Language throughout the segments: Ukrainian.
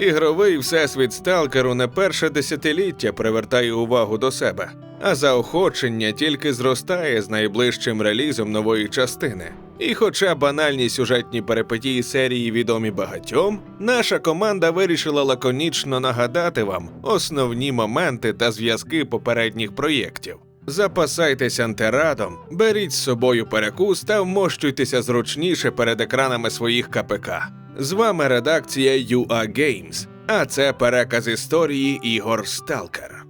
Ігровий всесвіт сталкеру не перше десятиліття привертає увагу до себе, а заохочення тільки зростає з найближчим релізом нової частини. І хоча банальні сюжетні перипетії серії відомі багатьом, наша команда вирішила лаконічно нагадати вам основні моменти та зв'язки попередніх проєктів. Запасайтесь антирадом, беріть з собою перекус та вмощуйтеся зручніше перед екранами своїх КПК. З вами редакція UA Games, а це переказ історії ігор Сталкер.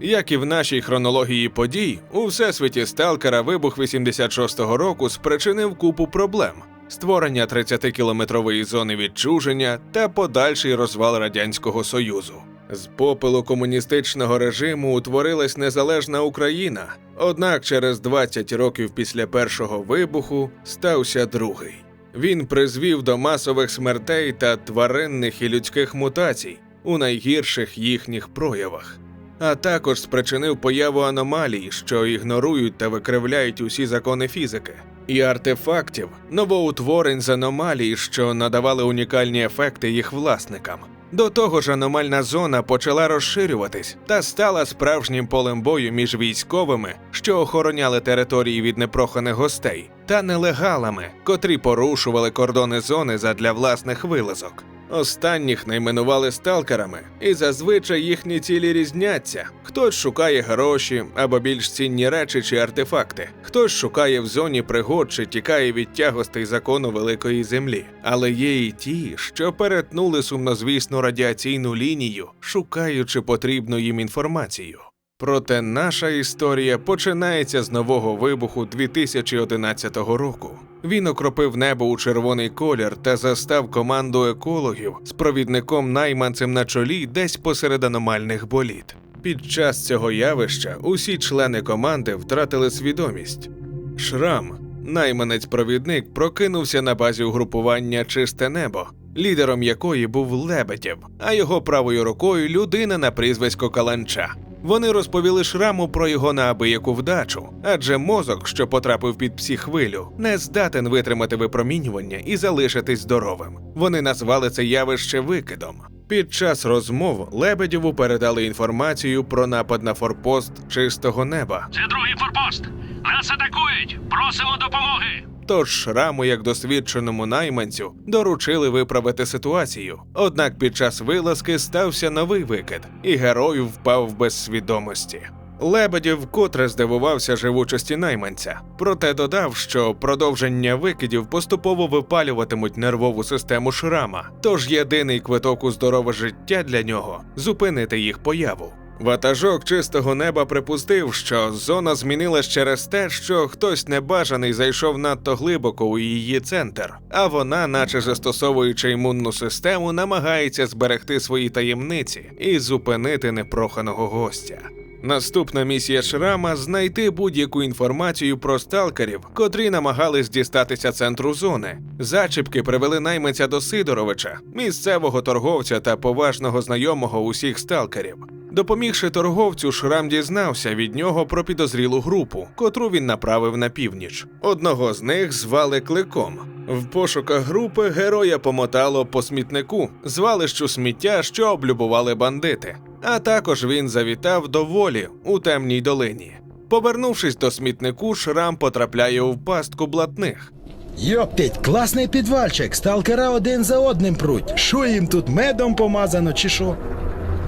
Як і в нашій хронології подій, у всесвіті Сталкера вибух 86-го року спричинив купу проблем: створення 30-кілометрової зони відчуження та подальший розвал Радянського Союзу. З попелу комуністичного режиму утворилась незалежна Україна. Однак через 20 років після першого вибуху стався другий. Він призвів до масових смертей та тваринних і людських мутацій у найгірших їхніх проявах а також спричинив появу аномалій, що ігнорують та викривляють усі закони фізики, і артефактів, новоутворень з аномалій, що надавали унікальні ефекти їх власникам. До того ж, аномальна зона почала розширюватись та стала справжнім полем бою між військовими, що охороняли території від непроханих гостей, та нелегалами, котрі порушували кордони зони задля власних вилазок. Останніх найменували сталкерами, і зазвичай їхні цілі різняться. Хтось шукає гроші або більш цінні речі чи артефакти, хтось шукає в зоні пригод чи тікає від тягостей закону великої землі. Але є і ті, що перетнули сумнозвісну радіаційну лінію, шукаючи потрібну їм інформацію. Проте наша історія починається з нового вибуху 2011 року. Він окропив небо у червоний колір та застав команду екологів з провідником найманцем на чолі десь посеред аномальних боліт. Під час цього явища усі члени команди втратили свідомість. Шрам, найманець-провідник, прокинувся на базі угрупування Чисте небо, лідером якої був Лебедєв, а його правою рукою людина на прізвисько Каланча. Вони розповіли шраму про його неабияку вдачу, адже мозок, що потрапив під психвилю, не здатен витримати випромінювання і залишитись здоровим. Вони назвали це явище викидом. Під час розмов Лебедєву передали інформацію про напад на форпост чистого неба. Це другий форпост. Нас атакують. Просимо допомоги. Тож шраму, як досвідченому найманцю, доручили виправити ситуацію. Однак під час вилазки стався новий викид, і герой впав без свідомості. Лебедів вкотре здивувався живучості найманця, проте додав, що продовження викидів поступово випалюватимуть нервову систему шрама. Тож єдиний квиток у здорове життя для нього зупинити їх появу. Ватажок чистого неба припустив, що зона змінилась через те, що хтось небажаний зайшов надто глибоко у її центр, а вона, наче застосовуючи імунну систему, намагається зберегти свої таємниці і зупинити непроханого гостя. Наступна місія Шрама знайти будь-яку інформацію про сталкерів, котрі намагались дістатися центру зони. Зачіпки привели найманця до Сидоровича, місцевого торговця та поважного знайомого усіх сталкерів. Допомігши торговцю, Шрам дізнався від нього про підозрілу групу, котру він направив на північ. Одного з них звали Кликом. В пошуках групи героя помотало по смітнику, звалищу сміття, що облюбували бандити. А також він завітав до волі у темній долині. Повернувшись до смітнику, Шрам потрапляє у пастку блатних. Йоптить, класний підвальчик, сталкера один за одним пруть. Що їм тут медом помазано, чи що?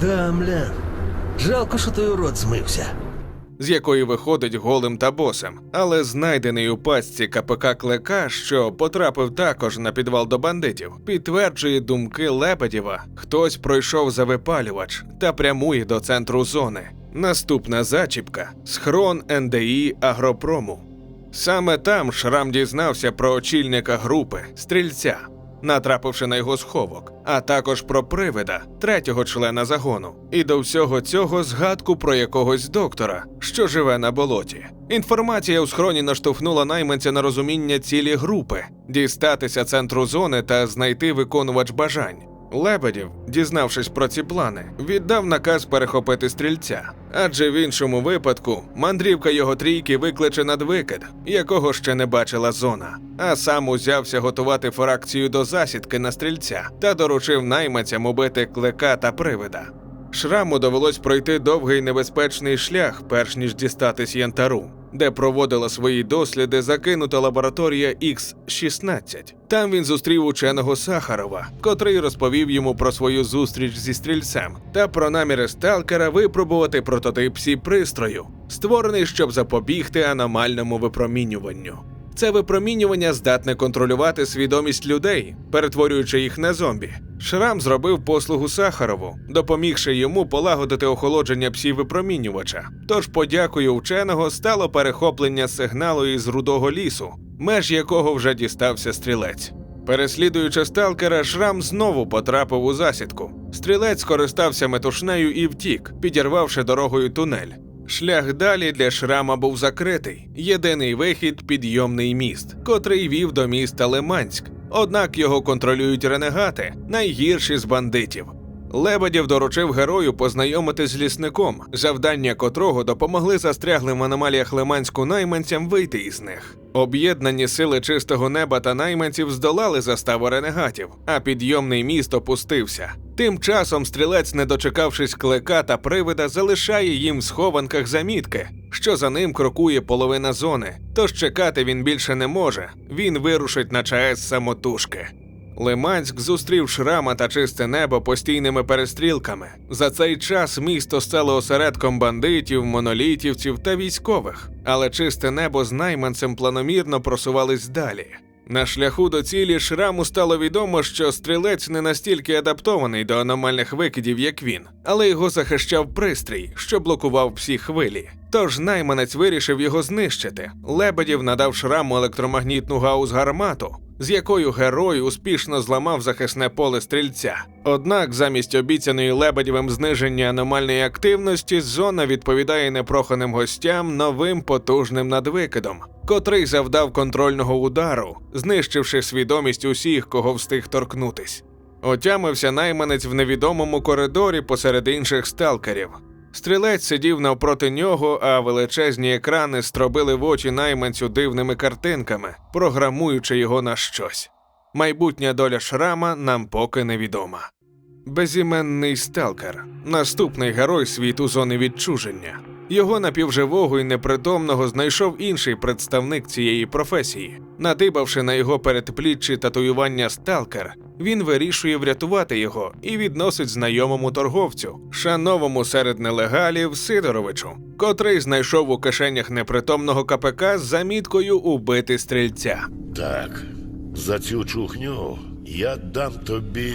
Да, мля. Жалко, що той урод змився. З якої виходить голим та босим, але знайдений у пастці КПК Клека, що потрапив також на підвал до бандитів, підтверджує думки Лебедєва. Хтось пройшов за випалювач та прямує до центру зони. Наступна зачіпка схрон НДІ Агропрому. Саме там Шрам дізнався про очільника групи стрільця, натрапивши на його сховок, а також про привида, третього члена загону, і до всього цього згадку про якогось доктора, що живе на болоті. Інформація у схроні наштовхнула найманця на розуміння цілі групи, дістатися центру зони та знайти виконувач бажань. Лебедів, дізнавшись про ці плани, віддав наказ перехопити стрільця. Адже в іншому випадку мандрівка його трійки викличе надвикид, якого ще не бачила зона. А сам узявся готувати фракцію до засідки на стрільця та доручив найманцям убити клика та привида. Шраму довелось пройти довгий небезпечний шлях, перш ніж дістатись янтару, де проводила свої досліди закинута лабораторія X-16. Там він зустрів ученого Сахарова, котрий розповів йому про свою зустріч зі стрільцем та про наміри сталкера випробувати прототип сі пристрою, створений, щоб запобігти аномальному випромінюванню. Це випромінювання здатне контролювати свідомість людей, перетворюючи їх на зомбі. Шрам зробив послугу Сахарову, допомігши йому полагодити охолодження псі-випромінювача. Тож подякою вченого стало перехоплення сигналу із рудого лісу, меж якого вже дістався стрілець. Переслідуючи сталкера, Шрам знову потрапив у засідку. Стрілець скористався метушнею і втік, підірвавши дорогою тунель. Шлях далі для шрама був закритий. Єдиний вихід підйомний міст, котрий вів до міста Лиманськ. Однак його контролюють ренегати, найгірші з бандитів. Лебедєв доручив герою познайомити з лісником, завдання котрого допомогли застряглим в аномаліях Лиманську найманцям вийти із них. Об'єднані сили чистого неба та найманців здолали заставу ренегатів, а підйомний міст опустився. Тим часом стрілець, не дочекавшись клика та привида, залишає їм в схованках замітки, що за ним крокує половина зони. Тож чекати він більше не може. Він вирушить на ЧАЕС самотужки. Лиманськ зустрів шрама та чисте небо постійними перестрілками. За цей час місто стало осередком бандитів, монолітівців та військових, але чисте небо з найманцем планомірно просувались далі. На шляху до цілі шраму стало відомо, що стрілець не настільки адаптований до аномальних викидів, як він, але його захищав пристрій, що блокував всі хвилі. Тож найманець вирішив його знищити. Лебедів надав шраму електромагнітну гаус-гармату, з якою герой успішно зламав захисне поле стрільця. Однак, замість обіцяної Лебедєвим зниження аномальної активності, зона відповідає непроханим гостям новим потужним надвикидом, котрий завдав контрольного удару, знищивши свідомість усіх, кого встиг торкнутись. Отямився найманець в невідомому коридорі посеред інших сталкерів. Стрілець сидів навпроти нього, а величезні екрани стробили в очі найманцю дивними картинками, програмуючи його на щось. Майбутня доля шрама нам поки невідома. Безіменний сталкер, наступний герой світу зони відчуження. Його напівживого і непритомного знайшов інший представник цієї професії. Надибавши на його передпліччі татуювання сталкер, він вирішує врятувати його і відносить знайомому торговцю, шановому серед нелегалів Сидоровичу, котрий знайшов у кишенях непритомного КПК з заміткою убити стрільця. Так, за цю чухню я дам тобі.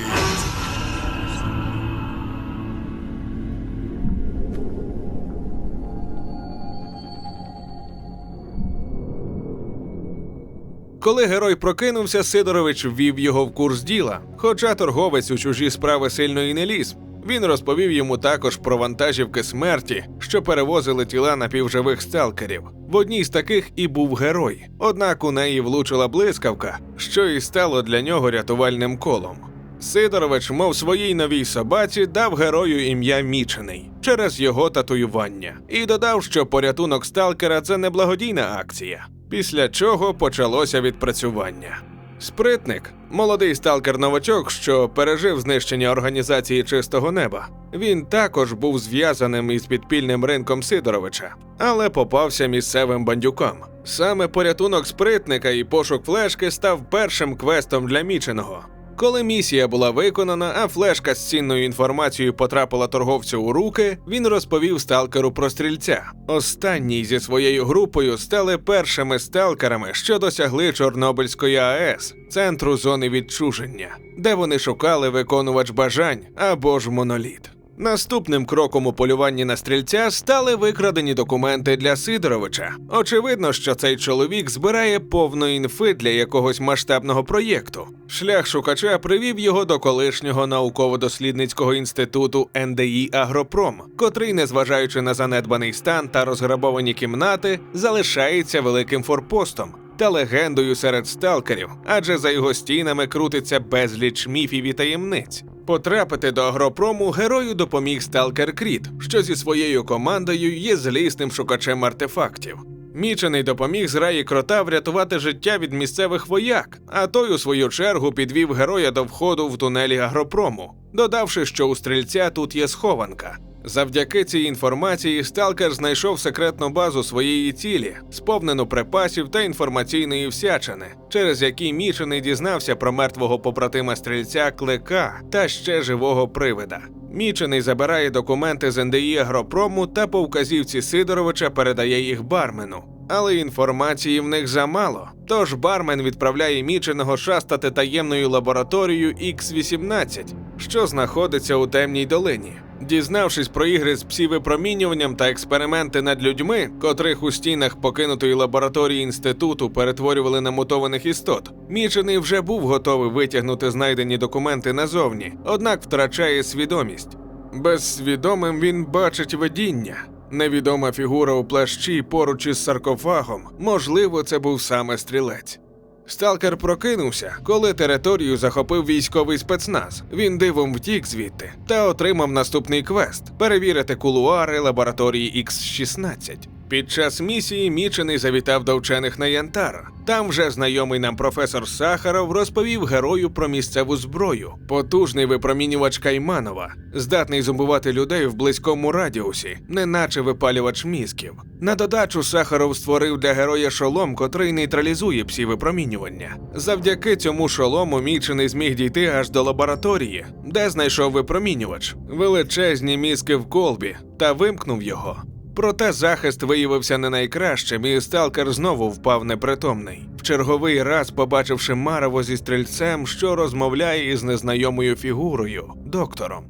Коли герой прокинувся, Сидорович ввів його в курс діла. Хоча торговець у чужі справи сильно і не ліз. Він розповів йому також про вантажівки смерті, що перевозили тіла напівживих сталкерів. В одній з таких і був герой. Однак у неї влучила блискавка, що і стало для нього рятувальним колом. Сидорович, мов своїй новій собаці, дав герою ім'я Мічений через його татуювання і додав, що порятунок сталкера це не благодійна акція. Після чого почалося відпрацювання. Спритник, молодий сталкер-новачок, що пережив знищення організації чистого неба. Він також був зв'язаним із підпільним ринком Сидоровича, але попався місцевим бандюком. Саме порятунок спритника і пошук флешки став першим квестом для міченого. Коли місія була виконана, а флешка з цінною інформацією потрапила торговцю у руки, він розповів сталкеру про стрільця. Останній зі своєю групою стали першими сталкерами, що досягли Чорнобильської АЕС, центру зони відчуження, де вони шукали виконувач бажань або ж моноліт. Наступним кроком у полюванні на стрільця стали викрадені документи для Сидоровича. Очевидно, що цей чоловік збирає повну інфи для якогось масштабного проєкту. Шлях шукача привів його до колишнього науково-дослідницького інституту НДІ Агропром, котрий, незважаючи на занедбаний стан та розграбовані кімнати, залишається великим форпостом. Та легендою серед сталкерів, адже за його стінами крутиться безліч міфів і таємниць. Потрапити до агропрому герою допоміг Сталкер Кріт, що зі своєю командою є злісним шукачем артефактів. Мічений допоміг зраї крота врятувати життя від місцевих вояк, а той, у свою чергу, підвів героя до входу в тунелі агропрому, додавши, що у стрільця тут є схованка. Завдяки цій інформації Сталкер знайшов секретну базу своєї цілі, сповнену припасів та інформаційної всячини, через які Мічений дізнався про мертвого побратима стрільця Клика та ще живого привида. Мічений забирає документи з НДІ Агропрому та по вказівці Сидоровича передає їх бармену. Але інформації в них замало. Тож бармен відправляє Міченого шастати таємною лабораторією X-18, що знаходиться у темній долині. Дізнавшись про ігри з псівипромінюванням та експерименти над людьми, котрих у стінах покинутої лабораторії інституту перетворювали на мутованих істот, Мічений вже був готовий витягнути знайдені документи назовні, однак втрачає свідомість. Безсвідомим він бачить видіння. Невідома фігура у плащі поруч із саркофагом, можливо, це був саме стрілець. Сталкер прокинувся, коли територію захопив військовий спецназ. Він дивом втік звідти та отримав наступний квест перевірити кулуари лабораторії X-16. Під час місії Мічений завітав до вчених на Янтар. Там вже знайомий нам професор Сахаров розповів герою про місцеву зброю, потужний випромінювач Кайманова, здатний зомбувати людей в близькому радіусі, неначе випалювач мізків. На додачу Сахаров створив для героя шолом, котрий нейтралізує псі випромінювання. Завдяки цьому шолому Мічений зміг дійти аж до лабораторії, де знайшов випромінювач, величезні мізки в колбі та вимкнув його. Проте захист виявився не найкращим, і сталкер знову впав непритомний. В черговий раз, побачивши Марево зі стрільцем, що розмовляє із незнайомою фігурою, доктором.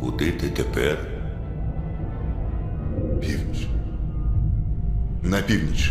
Куди ти тепер? Північ. На північ.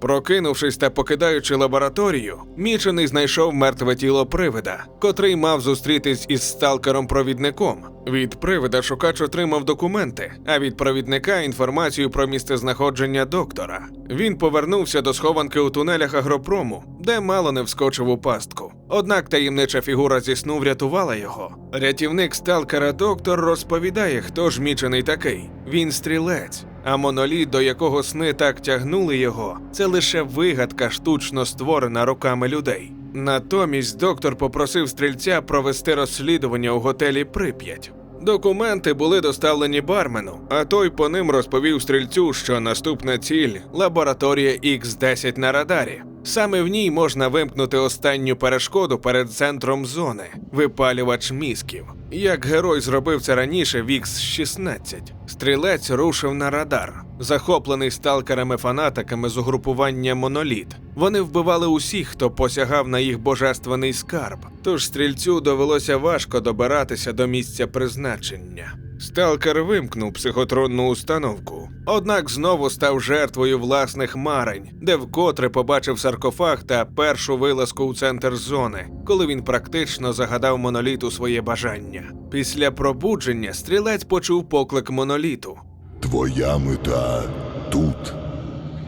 Прокинувшись та покидаючи лабораторію, Мічений знайшов мертве тіло привида, котрий мав зустрітись із сталкером-провідником. Від привида шукач отримав документи, а від провідника інформацію про місцезнаходження доктора. Він повернувся до схованки у тунелях агропрому, де мало не вскочив у пастку. Однак таємнича фігура зі сну врятувала його. Рятівник сталкера доктор розповідає, хто ж мічений такий. Він стрілець. А моноліт, до якого сни так тягнули його, це лише вигадка, штучно створена руками людей. Натомість доктор попросив стрільця провести розслідування у готелі Прип'ять. Документи були доставлені бармену, а той по ним розповів стрільцю, що наступна ціль лабораторія X10 на радарі. Саме в ній можна вимкнути останню перешкоду перед центром зони випалювач мізків. Як герой зробив це раніше в X-16. Стрілець рушив на радар, захоплений сталкерами-фанатиками з угрупування Моноліт. Вони вбивали усіх, хто посягав на їх божественний скарб. Тож стрільцю довелося важко добиратися до місця призначення. Сталкер вимкнув психотронну установку, однак знову став жертвою власних марень, де вкотре побачив саркофаг та першу вилазку у центр зони, коли він практично загадав моноліту своє бажання. Після пробудження стрілець почув поклик моноліту. Твоя мета тут.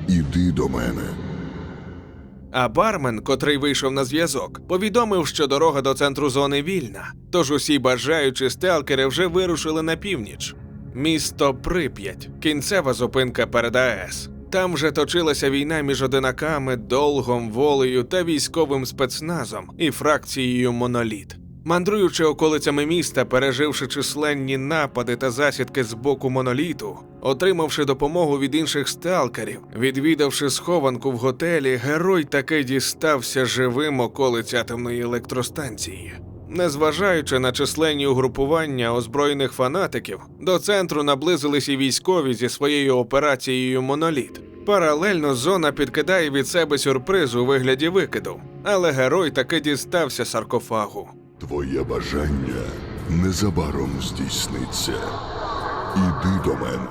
Іди до мене. А бармен, котрий вийшов на зв'язок, повідомив, що дорога до центру зони вільна. Тож усі бажаючі сталкери вже вирушили на північ. Місто Прип'ять, кінцева зупинка перед АЕС. Там вже точилася війна між одинаками, долгом, волею та військовим спецназом і фракцією Моноліт. Мандруючи околицями міста, переживши численні напади та засідки з боку моноліту, отримавши допомогу від інших сталкерів, відвідавши схованку в готелі, герой таки дістався живим околиць атомної електростанції. Незважаючи на численні угрупування озброєних фанатиків, до центру наблизились і військові зі своєю операцією Моноліт. Паралельно зона підкидає від себе сюрприз у вигляді викиду, але герой таки дістався саркофагу. Твоє бажання незабаром здійсниться. Іди до мене.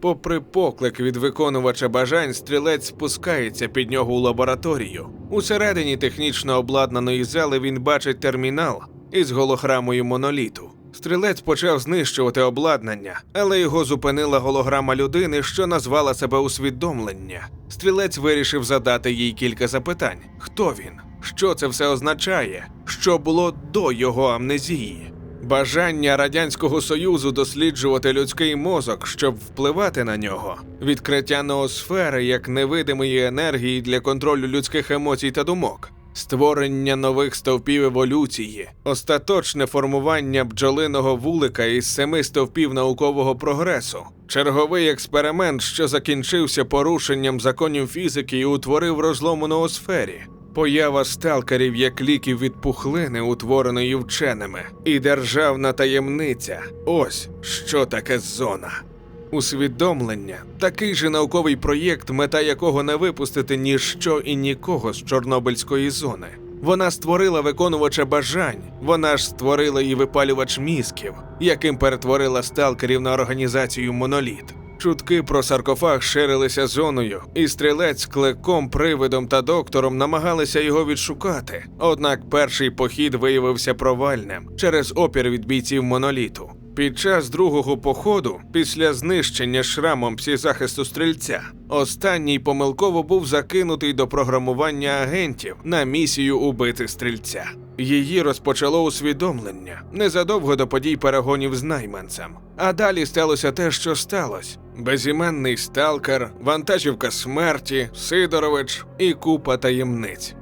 Попри поклик від виконувача бажань, стрілець спускається під нього у лабораторію. Усередині технічно обладнаної зали він бачить термінал із голограмою моноліту. Стрілець почав знищувати обладнання, але його зупинила голограма людини, що назвала себе усвідомлення. Стрілець вирішив задати їй кілька запитань: хто він? Що це все означає? Що було до його амнезії? Бажання радянського союзу досліджувати людський мозок, щоб впливати на нього, відкриття ноосфери як невидимої енергії для контролю людських емоцій та думок, створення нових стовпів еволюції, остаточне формування бджолиного вулика із семи стовпів наукового прогресу, черговий експеримент, що закінчився порушенням законів фізики і утворив розлом у ноосфері. Поява сталкерів як ліків від пухлини, утвореної вченими, і державна таємниця. Ось що таке зона. Усвідомлення такий же науковий проєкт, мета якого не випустити ніщо і нікого з Чорнобильської зони. Вона створила виконувача бажань, вона ж створила і випалювач мізків, яким перетворила сталкерів на організацію моноліт. Чутки про саркофаг ширилися зоною, і стрілець клеком, привидом та доктором намагалися його відшукати. Однак перший похід виявився провальним через опір від бійців моноліту. Під час другого походу, після знищення шрамом псізахисту стрільця, останній помилково був закинутий до програмування агентів на місію убити стрільця. Її розпочало усвідомлення незадовго до подій перегонів з найманцем. А далі сталося те, що сталося: безіменний сталкер, вантажівка смерті, Сидорович і купа таємниць.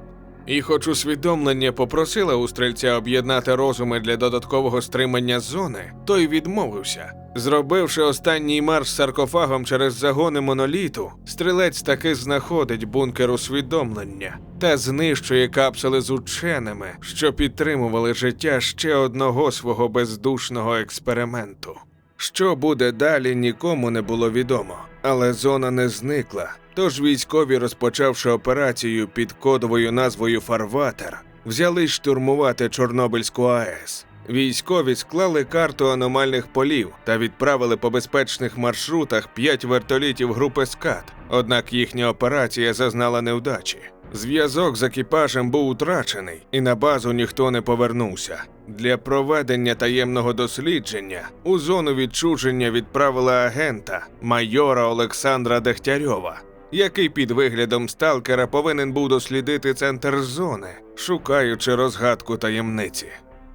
І хоч усвідомлення попросила у стрільця об'єднати розуми для додаткового стримання зони, той відмовився. Зробивши останній марш саркофагом через загони моноліту, стрілець таки знаходить бункер усвідомлення та знищує капсули з ученими, що підтримували життя ще одного свого бездушного експерименту. Що буде далі, нікому не було відомо, але зона не зникла. Тож військові, розпочавши операцію під кодовою назвою Фарватер, взяли штурмувати Чорнобильську АЕС. Військові склали карту аномальних полів та відправили по безпечних маршрутах п'ять вертолітів групи СКАТ. Однак їхня операція зазнала невдачі. Зв'язок з екіпажем був утрачений, і на базу ніхто не повернувся. Для проведення таємного дослідження у зону відчуження відправили агента майора Олександра Дегтярьова, який під виглядом сталкера повинен був дослідити центр зони, шукаючи розгадку таємниці.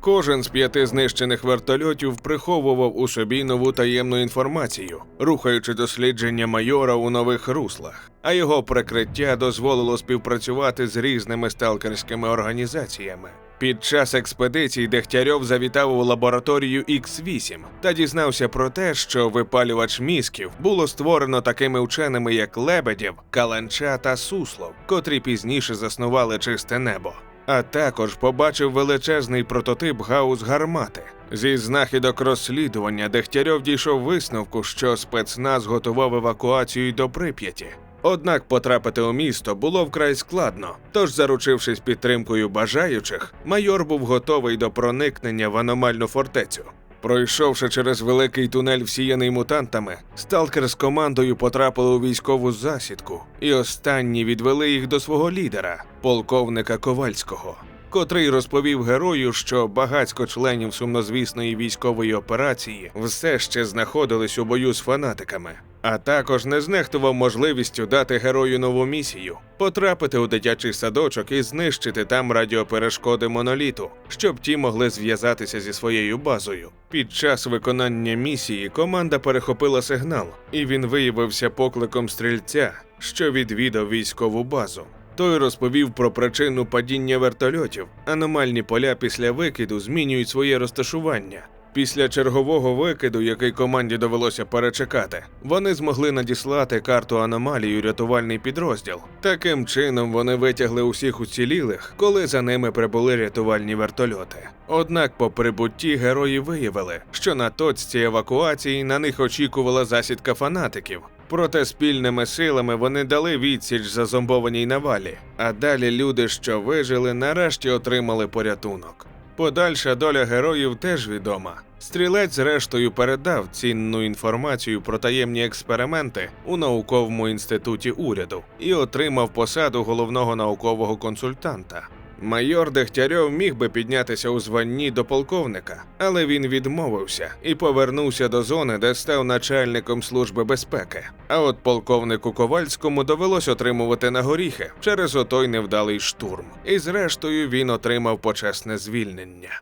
Кожен з п'яти знищених вертольотів приховував у собі нову таємну інформацію, рухаючи дослідження майора у нових руслах, а його прикриття дозволило співпрацювати з різними сталкерськими організаціями. Під час експедицій Дегтярьов завітав у лабораторію X8 та дізнався про те, що випалювач мізків було створено такими вченими, як Лебедєв, Каланча та Суслов, котрі пізніше заснували чисте небо. А також побачив величезний прототип гаус гармати. Зі знахідок розслідування Дегтярьов дійшов висновку, що спецназ готував евакуацію до Прип'яті. Однак потрапити у місто було вкрай складно. Тож, заручившись підтримкою бажаючих, майор був готовий до проникнення в аномальну фортецю. Пройшовши через великий тунель, всіяний мутантами, сталкер з командою потрапили у військову засідку, і останні відвели їх до свого лідера, полковника Ковальського, котрий розповів герою, що багацько членів сумнозвісної військової операції все ще знаходились у бою з фанатиками. А також не знехтував можливістю дати герою нову місію потрапити у дитячий садочок і знищити там радіоперешкоди моноліту, щоб ті могли зв'язатися зі своєю базою. Під час виконання місії команда перехопила сигнал, і він виявився покликом стрільця, що відвідав військову базу. Той розповів про причину падіння вертольотів. Аномальні поля після викиду змінюють своє розташування. Після чергового викиду, який команді довелося перечекати, вони змогли надіслати карту аномалії у рятувальний підрозділ. Таким чином вони витягли усіх уцілілих, коли за ними прибули рятувальні вертольоти. Однак по прибутті герої виявили, що на точці евакуації на них очікувала засідка фанатиків. Проте спільними силами вони дали відсіч зазомбованій навалі, а далі люди, що вижили, нарешті отримали порятунок. Подальша доля героїв теж відома. Стрілець, зрештою, передав цінну інформацію про таємні експерименти у науковому інституті уряду і отримав посаду головного наукового консультанта. Майор Дегтярьов міг би піднятися у званні до полковника, але він відмовився і повернувся до зони, де став начальником служби безпеки. А от полковнику Ковальському довелось отримувати на горіхи через отой невдалий штурм. І зрештою він отримав почесне звільнення.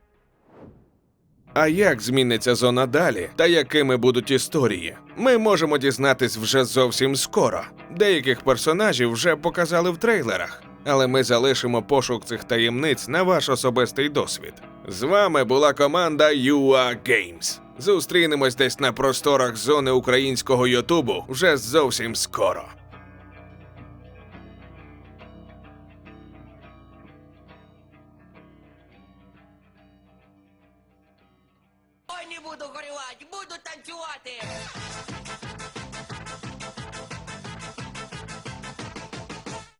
А як зміниться зона далі, та якими будуть історії, ми можемо дізнатись вже зовсім скоро. Деяких персонажів вже показали в трейлерах, але ми залишимо пошук цих таємниць на ваш особистий досвід. З вами була команда UA Games. Зустрінемось десь на просторах зони українського Ютубу вже зовсім скоро.